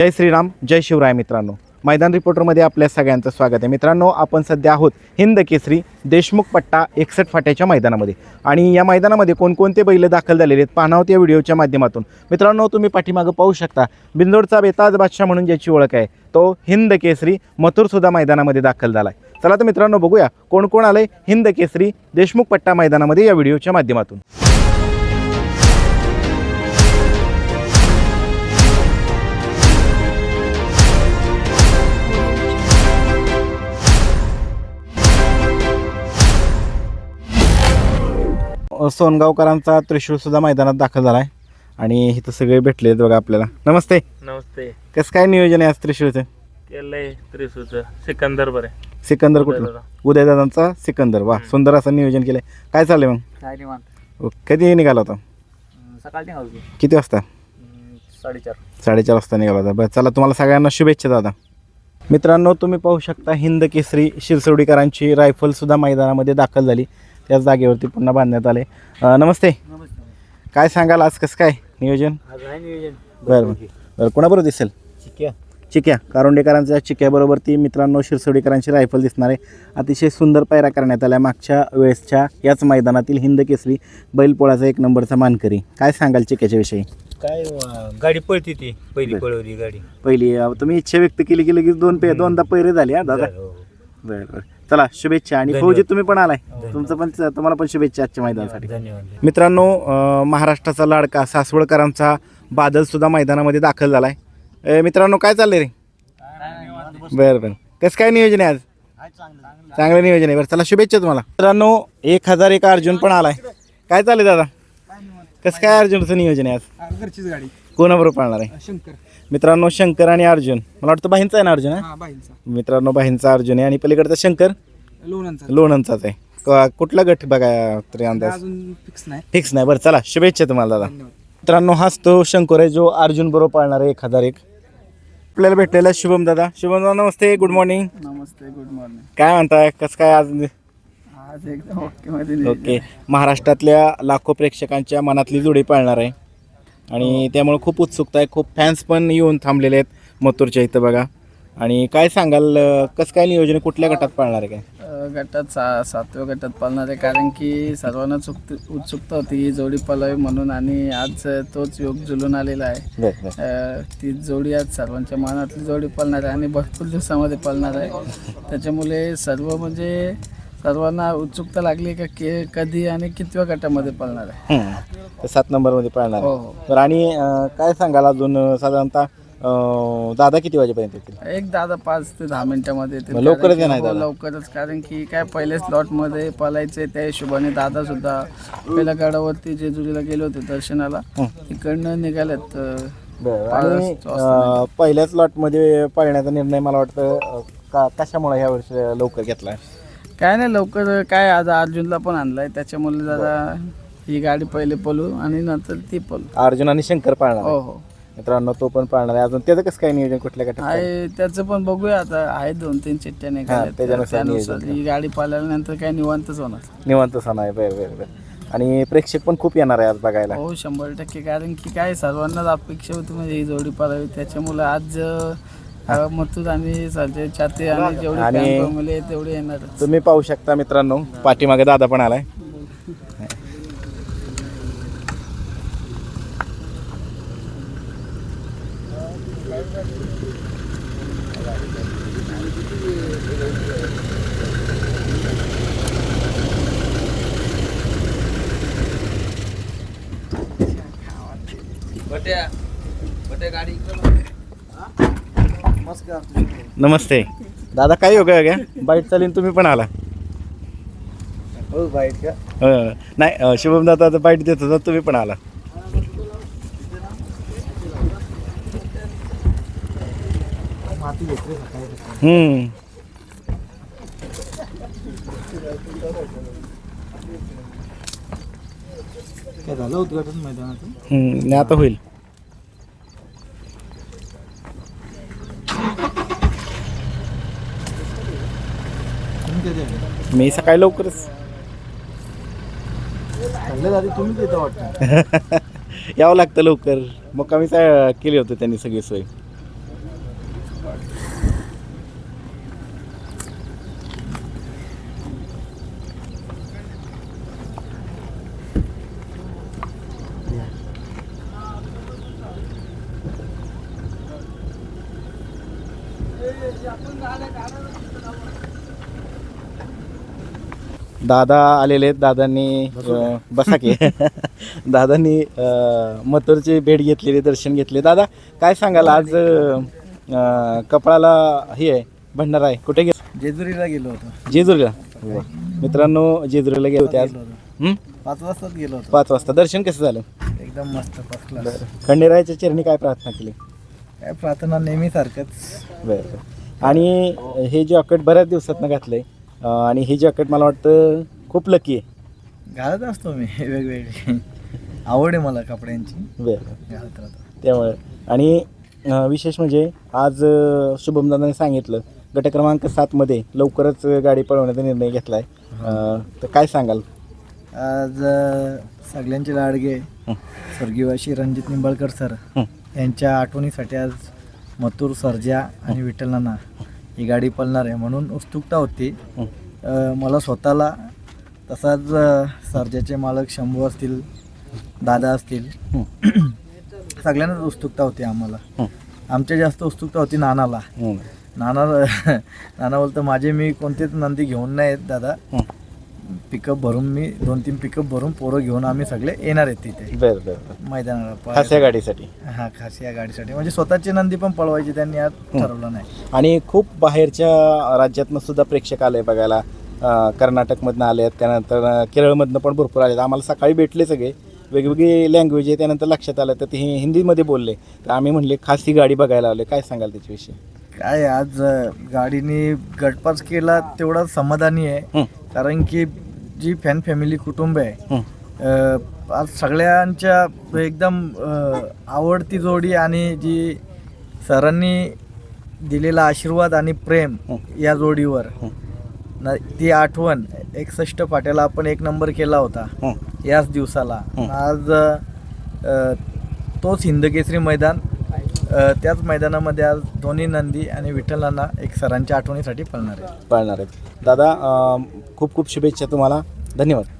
जय श्रीराम जय शिवराय मित्रांनो. मैदान रिपोर्टरमध्ये आपल्या सगळ्यांचं स्वागत आहे. मित्रांनो आपण सध्या आहोत हिंद केसरी देशमुख पट्टा एकसठ फाट्याच्या मैदानामध्ये. आणि या मैदानामध्ये कोणकोणते बैल दाखल झालेले आहेत पाहणार आहोत या व्हिडिओच्या माध्यमातून. मित्रांनो तुम्ही पाठीमागं पाहू शकता बिंदोडचा बेताज बादशाह म्हणून ज्याची ओळख आहे तो हिंद केसरी मथुरसुद्धा मैदानामध्ये दाखल झाला आहे चला तर मित्रांनो बघूया कोण कोण आलं हिंद केसरी देशमुख पट्टा मैदानामध्ये या व्हिडिओच्या माध्यमातून. सोनगावकरांचा त्रिशूळ सुद्धा मैदानात दाखल झाला आहे आणि इथं सगळे भेटले आहेत बघा आपल्याला. नमस्ते. नमस्ते. कसं काय नियोजन आहे आज त्रिशूळचं? केलंय त्रिसूचं सिकंदर बरे सिकंदर कुठलं? उदयदादांचा सिकंदर. वा सुंदर असं नियोजन केलंय. काय चाललंय मग? काय निवांत. ओ, कधी निघाला होता? सकाळी निघालो किती वाजता? साडेचार. साडेचार वाजता निघाला होता. बरं चला तुम्हाला सगळ्यांना शुभेच्छा दादा. मित्रांनो तुम्ही पाहू शकता हिंद केसरी शिरसवडीकरांची रायफलसुद्धा मैदानामध्ये दाखल झाली. त्याच जागेवरती पुन्हा बांधण्यात आले. नमस्ते. काय सांगाल? आज कसं काय नियोजन? बरं बरं बरं. कोणाबरोबर दिसेल? चिक्या. चिक्या. कारोंडेकरांच्या चिक्याबरोबर ती मित्रांनो शिरसोडीकरांची रायफल दिसणार आहे. अतिशय सुंदर पायरा करण्यात आल्या मागच्या वेळेसच्या याच मैदानातील हिंद केसरी बैलपोळाचा एक नंबरचा मानकरी. काय सांगाल चिक्याच्या विषयी काय गाडी पळती ती पहिली बरं. पळवली गाडी. पहिली अं, तुम्ही इच्छा व्यक्त केली की लगेच दोन पे दोनदा पैरे झाले हा दादा? हो, बरं बरं. चला शुभेच्छा आणि. फौजी तुम्ही पण आलाय. तुमचं पण तुम्हाला पण शुभेच्छा आजच्या मैदानासाठी. धन्यवाद. मित्रांनो महाराष्ट्राचा लाडका सासवडकरांचा बादल सुद्धा मैदानामध्ये दाखल झालाय. मित्रांनो काय चाललंय रे? बरं बरं. कसं काय नियोजन आहे आज? चांगलं नियोजन आहे. बरं चला शुभेच्छा तुम्हाला. मित्रांनो एक हजार एक अर्जुन पण आलाय. काय चाललंय दादा? कसं काय अर्जुनचं नियोजन आहे आज? घरचीच गाडी. कोणाबरोबर पाळणार आहे? शंकर. मित्रांनो शंकर आणि अर्जुन. मला वाटतं बाहींचा आहे ना अर्जुन हा? हा बाईंचा मित्रांनो बाहींचा अर्जुन आहे. आणि पलीकडचा शंकर? लोणांचा लोणंदचाच आहे. क- कुठला गट बघा तरी अंदाज. अजून फिक्स नाही. फिक्स नाही. बरं चला. शुभेच्छा तुम्हाला दादा. धन्यवाद. मित्रांनो हाच तो शंकर आहे जो अर्जुन बरोबर पाळणार आहे एक हजार एक. आपल्याला भेटलेला आहे शुभम दादा. शुभम दादा नमस्ते. गुड मॉर्निंग नमस्ते गुड मॉर्निंग काय म्हणताय? कसं काय आज? आज एकदम ओके मध्ये ओके महाराष्ट्रातल्या लाखो प्रेक्षकांच्या मनातली जोडी पाळणार आहे. आणि त्यामुळे खूप उत्सुकता आहे. खूप फॅन्स पण येऊन थांबलेले आहेत मथुरच्या इथं बघा. आणि काय सांगाल कसं काय नियोजन? कुठल्या गटात पाळणार आहे काय? गटात सा सातव्या गटात पळणार आहे. कारण की सर्वांनाच उत्सुक- उत्सुकता होती. ही जोडी पळावी म्हणून आणि आज तोच योग जुलून आलेला आहे. ती जोडी आज सर्वांच्या मनातली जोडी पळणार आहे आणि भरपूर दिवसामध्ये पळणार आहे. त्याच्यामुळे सर्व म्हणजे सर्वांना उत्सुकता लागली का के कधी आणि कितव्या गटामध्ये पळणार आहे? हम्म. तर सात नंबरमध्ये पाळणार हो आहे. हो बरं आणि अं, काय सांगाल अजून? अं, साधारणतः अं, दादा किती वाजेपर्यंत येतील? एक दादा पाच ते दहा मिनिटामध्ये येतील. मग लवकरच येणार दादा? लवकरच कारण की काय पहिले स्लॉटमध्ये पळायचे त्या हिशोबाने दादा सुद्धा पहिल्या गडावरती जेजुरीला गेले होते दर्शनाला. इकडनं निघालेत अ, बरं. आणि अं, पहिल्याच लॉटमध्ये पळण्याचा निर्णय मला वाटतं अं, का कशामुळे ह्या वर्षी लवकर घेतला? काय नाही लवकर काय आज अर्जुनला पण आणलाय. त्याच्यामुळे दादा ही गाडी पहिले पळू आणि नंतर ती पळू. अर्जुन आणि शंकर पाळणार हो आहे. हो मित्रांनो तो पण पाळणार आहे. अजून त्याचं कसं काय नियोजन कुठल्या गटात आहे? त्याचं पण बघूया आता. आहे दोन तीन चिठ्ठ्या निघाल्या त्याच्यानुसार त्यानुसार नियोजन ही गाडी पाळल्यानंतर काय निवांतच होणार. निवांत सण आहे. बरं बरं बरं. आणि प्रेक्षक पण खूप येणार आहे आज बघायला. हो शंभर टक्के. कारण की काय सर्वांनाच अपेक्षा होती म्हणजे ही जोडी पळावी. त्याच्यामुळे आज अ, मथुर आणि संजय छाते आणि जेवढे आणि- fan तेवढे येणारच तुम्ही पाहू शकता मित्रांनो पाठीमागे दादा पण आलाय. नमस्ते. दादा काय योगा का बाईट चालीन तुम्ही पण आला. हो बाईट का. नाही शुभम दादा बाईट देत होता तुम्ही पण आला. हम्म. काय झालं उद्घाटन हम्म, नाही आता होईल तुम्ही कधी आले मी सकाळी लवकरच. वाटतं. यावं लागतं लवकर. मग कमी केली होती त्यांनी सगळी सोय. दादा आलेले आहेत. दादांनी अं, बसा की. दादांनी अं, मथुरची भेट घेतलेली दर्शन घेतले दादा काय सांगाल? आज अं, कपाळाला हे आहे भंडारा आहे. कुठे गे जेजुरीला गेलो होतो. जेजुरीला? वा. मित्रांनो जेजुरीला गेले होते आज. हं? पाच वाजताच गेलो होतो. पाच वाजता. दर्शन कसं झालं? एकदम मस्त फर्स्ट क्लास खंडेरायाच्या चरणी काय प्रार्थना केली? काय प्रार्थना नेहमी सारखंच बरं. आणि हे जॉकेट बऱ्याच दिवसातनं घातलंय आणि हे जॉकेट मला वाटतं खूप लकी आहे. घालत असतो मी वेगवेगळी. आवड आहे मला कपड्यांची. बरं. घालत राहतो. त्यामुळे. आणि विशेष म्हणजे आज शुभमदादाने सांगितलं गट क्रमांक सातमध्ये लवकरच गाडी पळवण्याचा निर्णय घेतला आहे तर काय सांगाल? आज सगळ्यांचे लाडगे. स्वर्गीयवाशी रणजित निंबाळकर सर. यांच्या आठवणीसाठी आज मथुर सर्जा आणि विठ्ठल नाना ही गाडी पळणार आहे म्हणून उत्सुकता होती. अ, मला स्वतःला तसाच अ, सर्जाचे मालक शंभू असतील दादा असतील. सगळ्यांनाच उत्सुकता होती आम्हाला. आमच्या जास्त उत्सुकता होती नानाला हं. नाना नाना बोलतं माझे मी कोणतेच नंदी घेऊन नाही येत दादा. पिकअप भरून मी दोन तीन पिकअप भरून पोरं घेऊन आम्ही सगळे येणार आहेत तिथे. बरं बरं बरं. मैदानाला खास पळायला. या गाडीसाठी? हा खास या गाडीसाठी. म्हणजे स्वतःची नंदी पण पळवायची त्यांनी आज ठरवलं नाही. आणि खूप बाहेरच्या राज्यातनं सुद्धा प्रेक्षक आले बघायला. अं, कर्नाटकमधनं आले आहेत त्यानंतर अं, केरळमधनं पण भरपूर आले आम्हाला सकाळी भेटले सगळे. वेगवेगळी लँग्वेज आहे त्यानंतर लक्षात आलं तर ते हि- हिंदीमध्ये बोलले. तर आम्ही म्हणले खास ही गाडी बघायला आले काय सांगाल त्याच्याविषयी? काय आज अ, गाडीने गटपास केला तेवढा समाधानी आहे. हं. कारण की जी फॅन फॅमिली कुटुंब आहे हं. अ, आज सगळ्यांच्या एकदम अ, आवडती जोडी आणि जी सरांनी दिलेला आशीर्वाद आणि प्रेम. या जोडीवर. न ती आठवण एकसष्ट पाट्याला आपण एक नंबर केला होता. याच दिवसाला. आज अ, तोच हिंदकेसरी मैदान अ, त्याच मैदानामध्ये आज दोन्ही नंदी आणि विठ्ठलांना एक सरांच्या आठवणीसाठी पळणार आहे पाळणार आहेत दादा अं, खूप खूप शुभेच्छा तुम्हाला. धन्यवाद.